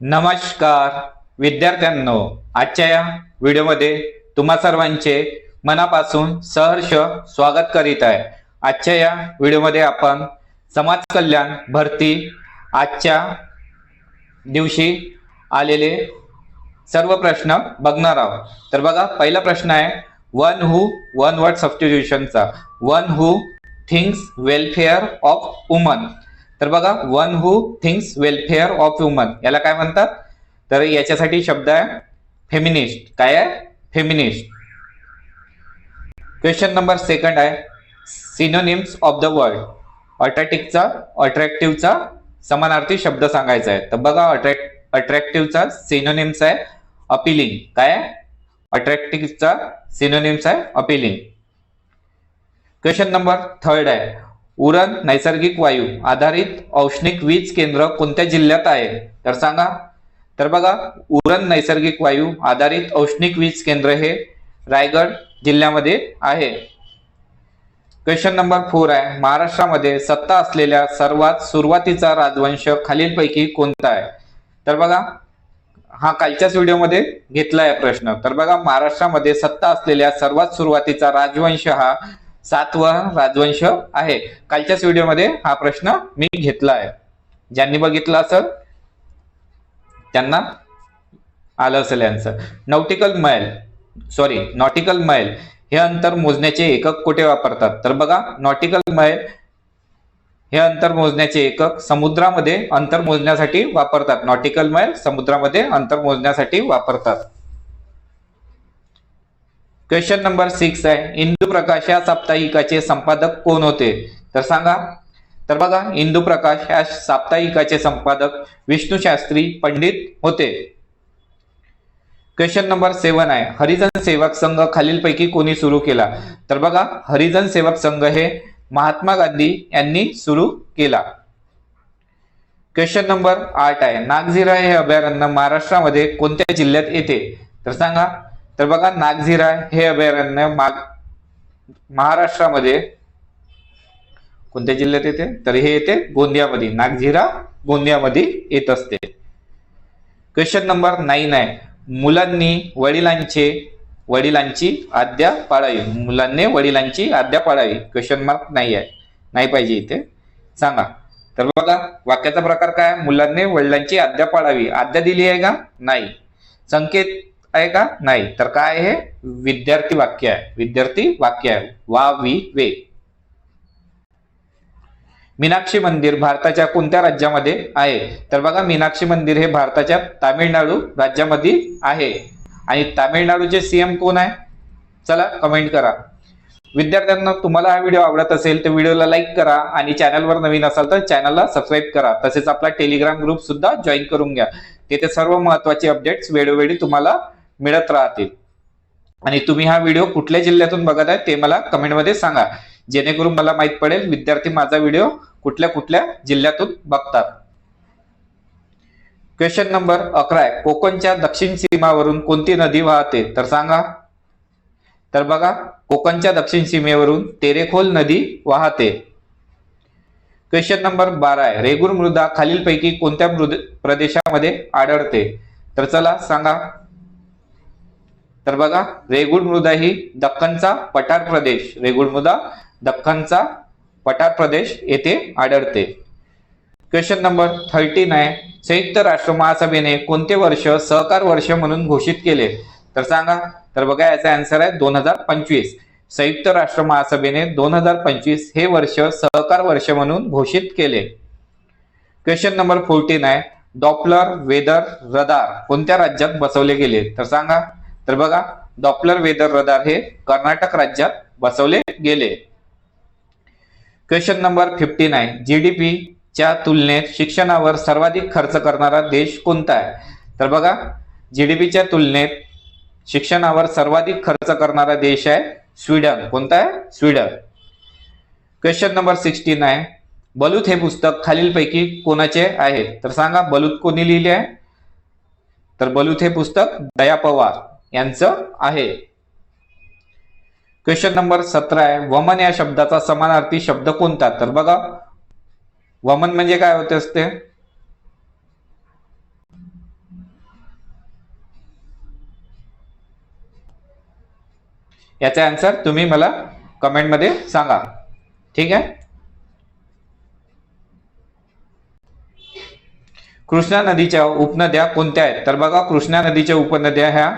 नमस्कार विद्यार्थ्यांनो आजच्या या व्हिडिओमध्ये तुम्हा सर्वांचे मनापासून सहर्ष स्वागत करीत आहे. आजच्या या व्हिडिओमध्ये आपण समाज कल्याण भरती आजच्या दिवशी आलेले सर्व प्रश्न बघणार आहोत. तर बघा पहिला प्रश्न आहे one who one word सबस्टिट्यूशनचा one who thinks welfare of woman तर बघा one who thinks welfare of woman याला काय म्हणतात? तर याच्यासाठी शब्द आहे फेमिनिस्ट काय आहे? फेमिनिस्ट क्वेश्चन नंबर सेकंड आहे सिनोनिम्स ऑफ द वर्ल्ड अट्रॅक्टिव्हचा अट्रॅक्टिव्हचा समानार्थी शब्द सांगायचा आहे. तर बघा अट्रॅक्ट अट्रॅक्टिव्हचा सिनोनिम्स आहे अपिलिंग काय आहे? अट्रॅक्टिव्हचा सिनोनिम्स आहे अपिलिंग क्वेश्चन नंबर थर्ड आहे उरण नैसर्गिक वायू आधारित औष्णिक वीज केंद्र कोणत्या जिल्ह्यात आहे? तर सांगा. तर बघा उरण नैसर्गिक वायू आधारित औष्णिक वीज केंद्र हे रायगड जिल्ह्यामध्ये आहे. क्वेश्चन नंबर फोर आहे. महाराष्ट्रामध्ये सत्ता असलेल्या सर्वात सुरुवातीचा राजवंश खालीलपैकी कोणता आहे? तर बघा हा कालच्याच व्हिडिओमध्ये घेतला आहे प्रश्न. तर बघा महाराष्ट्रामध्ये सत्ता असलेल्या सर्वात सुरुवातीचा राजवंश हा सातवा राजवंश आहे. कालच्याच व्हिडिओमध्ये हा प्रश्न मी घेतला आहे ज्यांनी बघितला असेल त्यांना आलं असेल यांचं नौटिकल मैल सॉरी नॉटिकल मैल हे अंतर मोजण्याचे एकक कुठे वापरतात? तर बघा नॉटिकल मैल हे अंतर मोजण्याचे एकक समुद्रामध्ये अंतर मोजण्यासाठी वापरतात. नॉटिकल मैल समुद्रामध्ये अंतर मोजण्यासाठी वापरतात. क्वेश्चन नंबर सिक्स आहे. इंदू प्रकाश या साप्ताहिकाचे संपादक कोण होते? तर सांगा. तर बघा इंदू प्रकाश या साप्ताहिकाचे संपादक विष्णू शास्त्री पंडित होते. क्वेश्चन नंबर सेवन आहे. हरिजन सेवक संघ खालीलपैकी कोणी सुरू केला? तर बघा हरिजन सेवक संघ हे महात्मा गांधी यांनी सुरू केला. क्वेश्चन नंबर आठ आहे. नागझिरा हे अभयारण्य महाराष्ट्रामध्ये कोणत्या जिल्ह्यात येते? तर सांगा. तर बघा नागझिरा हे अभयारण्य माग महाराष्ट्रामध्ये कोणत्या जिल्ह्यात येते? तर हे येते गोंदियामध्ये. नागझिरा गोंदियामध्ये येत असते. क्वेश्चन नंबर नाईन आहे. मुलांनी वडिलांचे वडिलांची आद्या पाळावी. मुलांनी वडिलांची आद्या पाळावी. क्वेश्चन मार्क नाही आहे. नाही पाहिजे इथे. सांगा. तर बघा वाक्याचा प्रकार काय आहे? मुलांनी वडिलांची आद्या पाळावी. आज्ञा दिली आहे का? नाही. संकेत आहे का? नाही. तर काय आहे? विद्यार्थी वाक्य आहे. विद्यार्थी वाक्य आहे. वा वी वे. मीनाक्षी मंदिर भारताच्या कोणत्या राज्यामध्ये आहे? तर बघा मीनाक्षी मंदिर हे भारताच्या तामिळनाडू राज्यामध्ये आहे. आणि तामिळनाडूचे सीएम कोण आहे? चला कमेंट करा. विद्यार्थ्यांना तुम्हाला हा व्हिडिओ आवडत असेल तर व्हिडिओला लाईक करा आणि चॅनलवर नवीन असाल तर चॅनलला सबस्क्राईब करा. तसेच आपला टेलिग्राम ग्रुप सुद्धा जॉईन करून घ्या. तिथे सर्व महत्त्वाचे अपडेट्स वेळोवेळी तुम्हाला मिळत राहतील. आणि तुम्ही हा व्हिडिओ कुठल्या जिल्ह्यातून बघत आहे ते मला कमेंटमध्ये सांगा. जेणेकरून मला माहीत पडेल विद्यार्थी माझा व्हिडिओ कुठल्या कुठल्या जिल्ह्यातून बघतात. क्वेश्चन नंबर अकरा आहे. कोकणच्या दक्षिण सीमावरून कोणती नदी वाहते? तर सांगा. तर बघा कोकणच्या दक्षिण सीमेवरून तेरेखोल नदी वाहते. क्वेश्चन नंबर बारा आहे. रेगूर मृदा खालीलपैकी कोणत्या मृद प्रदेशामध्ये आढळते? तर चला सांगा. तर बघा रेगुड मृदा ही दख्खनचा पठार प्रदेश रेगुड मृदा दख्खनचा पठार प्रदेश येथे आढळते. क्वेश्चन नंबर थर्टीन आहे संयुक्त राष्ट्र महासभेने कोणते वर्ष सहकार वर्ष म्हणून घोषित केले? तर सांगा. तर बघा याचा आन्सर आहे दोन हजार पंचवीस. संयुक्त राष्ट्र महासभेने दोन हजार पंचवीस हे वर्ष सहकार वर्ष म्हणून घोषित केले. क्वेश्चन नंबर फोर्टीन आहे डॉपलर वेदर रडार कोणत्या राज्यात बसवले गेले? तर सांगा. तर बघा डॉपलर वेदर रडार हे कर्नाटक राज्यात बसवले गेले. क्वेश्चन नंबर फिफ्टीन आहे जीडीपी च्या तुलनेत शिक्षणावर सर्वाधिक खर्च करणारा देश कोणता आहे? तर बघा जीडीपीच्या तुलनेत शिक्षणावर सर्वाधिक खर्च करणारा देश आहे स्वीडन. कोणता आहे? Sweden. Question number sixty nine Baluta हे पुस्तक खालीलपैकी कोणाचे आहे? तर सांगा बलूत कोणी लिहिले आहे? तर बलूत हे पुस्तक दया पवार. यांचं आहे. क्वेश्चन नंबर सतरा आहे. वमन या शब्दाचा समानार्थी शब्द कोणता? तर बघा. वमन म्हणजे काय होते असते? याचा आन्सर तुम्ही मला कमेंटमध्ये सांगा. ठीक आहे? कृष्णा नदीच्या उपनद्या कोणत्या आहेत? तर बघा कृष्णा नदीच्या उपनद्या ह्या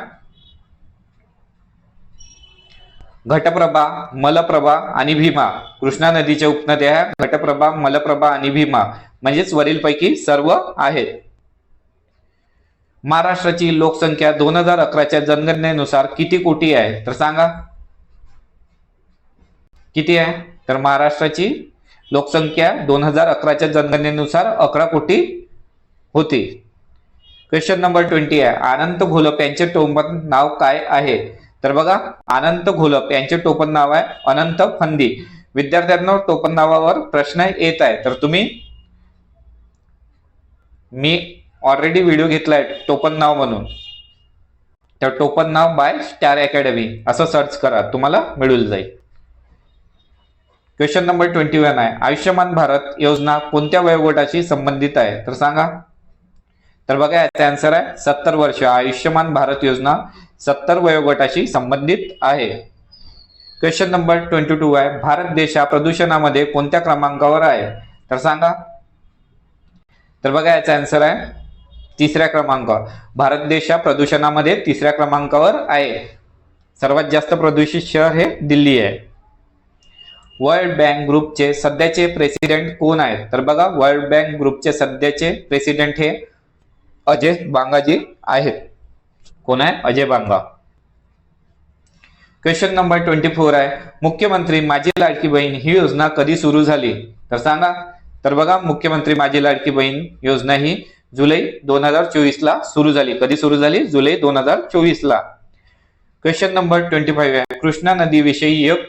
घटप्रभा मलप्रभा आणि भीमा. कृष्णा नदीच्या उपनद्या घटप्रभा मलप्रभा आणि भीमा म्हणजेच वरीलपैकी सर्व आहेत. महाराष्ट्राची लोकसंख्या दोन हजार अकराच्या जनगणनेनुसार किती कोटी आहे? तर सांगा. किती आहे? तर महाराष्ट्राची लोकसंख्या दोन हजार अकराच्या जनगणनेनुसार अकरा कोटी होती. क्वेश्चन नंबर ट्वेंटी आहे. अनंत घोलप यांचे टोंबन नाव काय आहे? तर बघा अनंत घोलप यांचे टोपण नाव आहे अनंत फंदी. विद्यार्थ्यांना टोपण नावावर प्रश्न येत आहे तर तुम्ही मी ऑलरेडी व्हिडिओ घेतलाय टोपण नाव म्हणून. तर टोपण नाव बाय स्टार अकॅडमी असं सर्च करा तुम्हाला मिळून जाईल. क्वेश्चन नंबर ट्वेंटी वन आहे. आयुष्यमान भारत योजना कोणत्या वयोगटाशी संबंधित आहे? तर सांगा. तर बघा याचा आन्सर आहे सत्तर वर्ष. आयुष्यमान भारत योजना सत्तर वयोगटाशी संबंधित आहे. क्वेश्चन नंबर ट्वेंटी टू आहे. भारत देश हा प्रदूषणामध्ये कोणत्या क्रमांकावर आहे? तर सांगा. तर बघा याचा आन्सर आहे तिसऱ्या क्रमांकावर. भारत देश हा प्रदूषणामध्ये तिसऱ्या क्रमांकावर आहे. सर्वात जास्त प्रदूषित शहर हे दिल्ली आहे. वर्ल्ड बँक ग्रुपचे सध्याचे प्रेसिडेंट कोण आहेत? तर बघा वर्ल्ड बँक ग्रुपचे सध्याचे प्रेसिडेंट हे अजय बांगाजी आहेत. कोण आहे? Ajay Banga. Question number twenty four आहे. मुख्यमंत्री माझी लाडकी बहीण ही योजना कधी सुरू झाली? तर सांगा. तर बघा मुख्यमंत्री माझी लाडकी बहीण योजना ही जुलै दोन हजार चोवीस ला सुरू झाली. कधी सुरू झाली? जुलै दोन हजार चोवीस ला क्वेश्चन नंबर ट्वेंटी फाईव्ह आहे. कृष्णा नदीविषयी योग-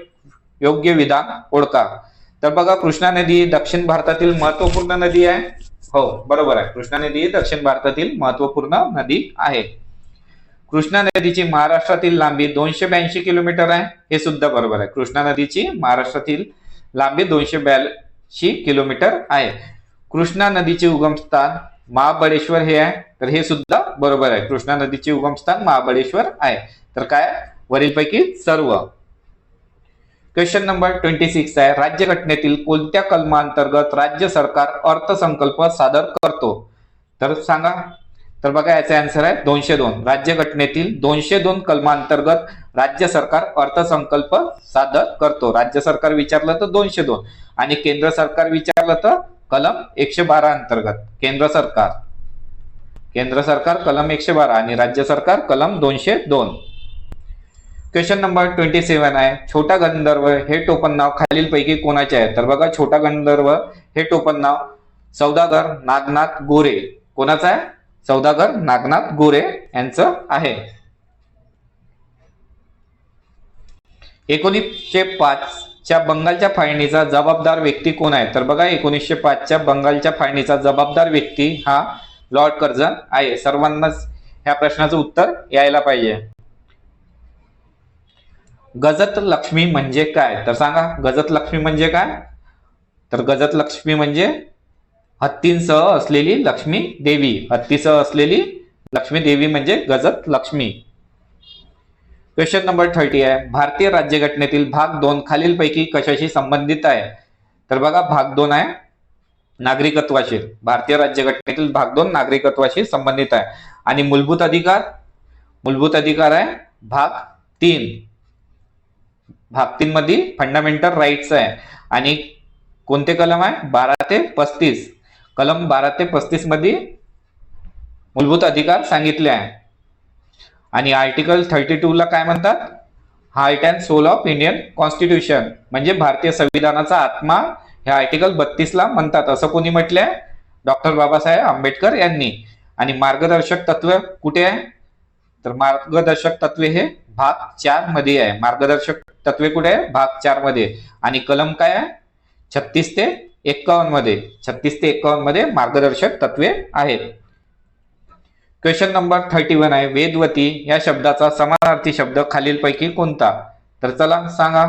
योग्य विधान ओळखा. तर बघा कृष्णा नदी दक्षिण भारतातील महत्त्वपूर्ण नदी आहे. हो बरोबर आहे. कृष्णा नदी ही दक्षिण भारतातील महत्त्वपूर्ण नदी आहे. कृष्णा नदीची महाराष्ट्रातील लांबी दोनशे ब्याऐंशी किलोमीटर आहे. हे सुद्धा बरोबर आहे. कृष्णा नदीची महाराष्ट्रातील लांबी दोनशे ब्याऐंशी किलोमीटर आहे. कृष्णा नदीचे उगमस्थान महाबळेश्वर हे आहे. तर हे सुद्धा बरोबर आहे. कृष्णा नदीचे उगमस्थान महाबळेश्वर आहे. तर काय? वरीलपैकी सर्व. क्वेश्चन नंबर ट्वेंटी सिक्स आहे. राज्यघटनेतील कोणत्या कलमांतर्गत राज्य सरकार अर्थसंकल्प सादर करतो? तर सांगा. तर बघा याचा आन्सर आहे दोनशे दोन. राज्यघटनेतील दोनशे दोन कलमांतर्गत राज्य सरकार अर्थसंकल्प सादर करतो. राज्य सरकार विचारलं तर दोनशे दोन आणि केंद्र सरकार विचारलं तर कलम एकशे बारा अंतर्गत. केंद्र सरकार. केंद्र सरकार कलम एकशे बारा आणि राज्य सरकार कलम दोनशे दोन. क्वेश्चन नंबर ट्वेंटी सेव्हन आहे. छोटा गंधर्व हे टोपण नाव खालीलपैकी कोणाचे आहे? तर बघा छोटा गंधर्व हे टोपण नाव सौदागर नागनाथ गोरे. कोणाचं आहे? सौदागर नागनाथ गोरे यांचं आहे. एकोणीसशे पाच च्या बंगालच्या फाळणीचा जबाबदार व्यक्ती कोण आहे? तर बघा एकोणीसशे पाचच्या बंगालच्या फाळणीचा जबाबदार व्यक्ती हा लॉर्ड कर्झन आहे. सर्वांनाच ह्या प्रश्नाचं उत्तर यायला पाहिजे. गजत लक्ष्मी म्हणजे काय? तर सांगा गजत लक्ष्मी म्हणजे काय? तर गजत लक्ष्मी म्हणजे हत्तींसह असलेली लक्ष्मी देवी. हत्तीसह असलेली लक्ष्मी देवी म्हणजे गजत लक्ष्मी. क्वेश्चन नंबर थर्टी आहे. भारतीय राज्यघटनेतील भाग दोन खालीलपैकी कशाशी संबंधित आहे? तर बघा भाग दोन आहे नागरिकत्वाशी. भारतीय राज्यघटनेतील भाग दोन नागरिकत्वाशी संबंधित आहे. आणि मूलभूत अधिकार? मूलभूत अधिकार आहे भाग तीन. भाग तीन मध्ये फंडामेंटल राईट्स आहे. आणि कोणते कलम आहे? बारा ते पस्तीस. कलम बारा ते पस्तीसमध्ये मूलभूत अधिकार सांगितले आहे. आणि आर्टिकल थर्टी टू ला काय म्हणतात? Heart and soul of Indian constitution म्हणजे भारतीय संविधानाचा आत्मा हे आर्टिकल बत्तीस ला म्हणतात. असं कोणी म्हटलंय? डॉक्टर बाबासाहेब आंबेडकर यांनी. आणि मार्गदर्शक तत्व कुठे आहे? तर मार्गदर्शक तत्वे हे भाग चारमध्ये आहे. मार्गदर्शक तत्वे कुठे आहे? भाग चारमध्ये आणि कलम काय आहे? छत्तीस ते एक्कावन्नमध्ये छत्तीस ते एक्कावन्नमध्ये मार्गदर्शक तत्वे आहेत. क्वेश्चन नंबर थर्टी वन आहे. वेदवती या शब्दाचा समानार्थी शब्द खालीलपैकी कोणता? तर चला सांगा.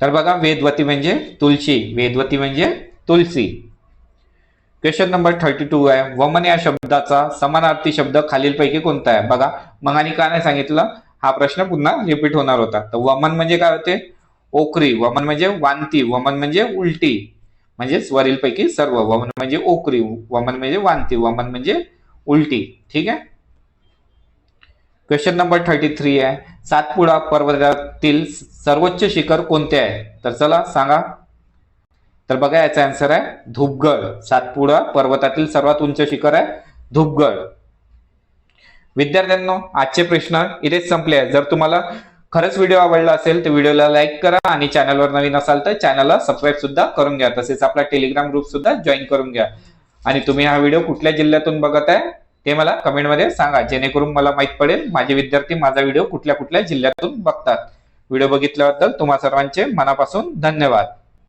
तर बघा वेदवती म्हणजे तुलसी वेदवती म्हणजे Tulsi. Question number thirty two आहे. वमन या शब्दाचा समानार्थी शब्द खालीलपैकी कोणता आहे? बघा मग आणि का नाही सांगितलं? हा प्रश्न पुन्हा रिपीट होणार होता. तर वमन म्हणजे काय होते? ओकरी वमन म्हणजे वांती वमन म्हणजे उलटी. म्हणजेच वरीलपैकी सर्व वमन म्हणजे ओकरी वमन म्हणजे वांती वमन म्हणजे उलटी. ठीक आहे? क्वेश्चन नंबर थर्टी थ्री आहे. सातपुडा पर्वतातील सर्वोच्च शिखर कोणते आहे? तर चला सांगा. तर बघा याचा आन्सर आहे धुपगड. सातपुडा पर्वतातील सर्वात उंच शिखर आहे धुपगड. विद्यार्थ्यांनो आजचे प्रश्न इथेच संपले आहेत. जर तुम्हाला खरंच व्हिडिओ आवडला असेल तर व्हिडिओला लाईक करा आणि चॅनलवर नवीन असाल तर चॅनलला सबस्क्राईब सुद्धा करून घ्या. तसेच आपला टेलिग्राम ग्रुप सुद्धा जॉईन करून घ्या. आणि तुम्ही हा व्हिडिओ कुठल्या जिल्ह्यातून बघत आहे ते मला कमेंटमध्ये सांगा. जेणेकरून मला माहीत पडेल माझे विद्यार्थी माझा व्हिडिओ कुठल्या कुठल्या जिल्ह्यातून बघतात. व्हिडिओ बघितल्याबद्दल तुम्हा सर्वांचे मनापासून धन्यवाद.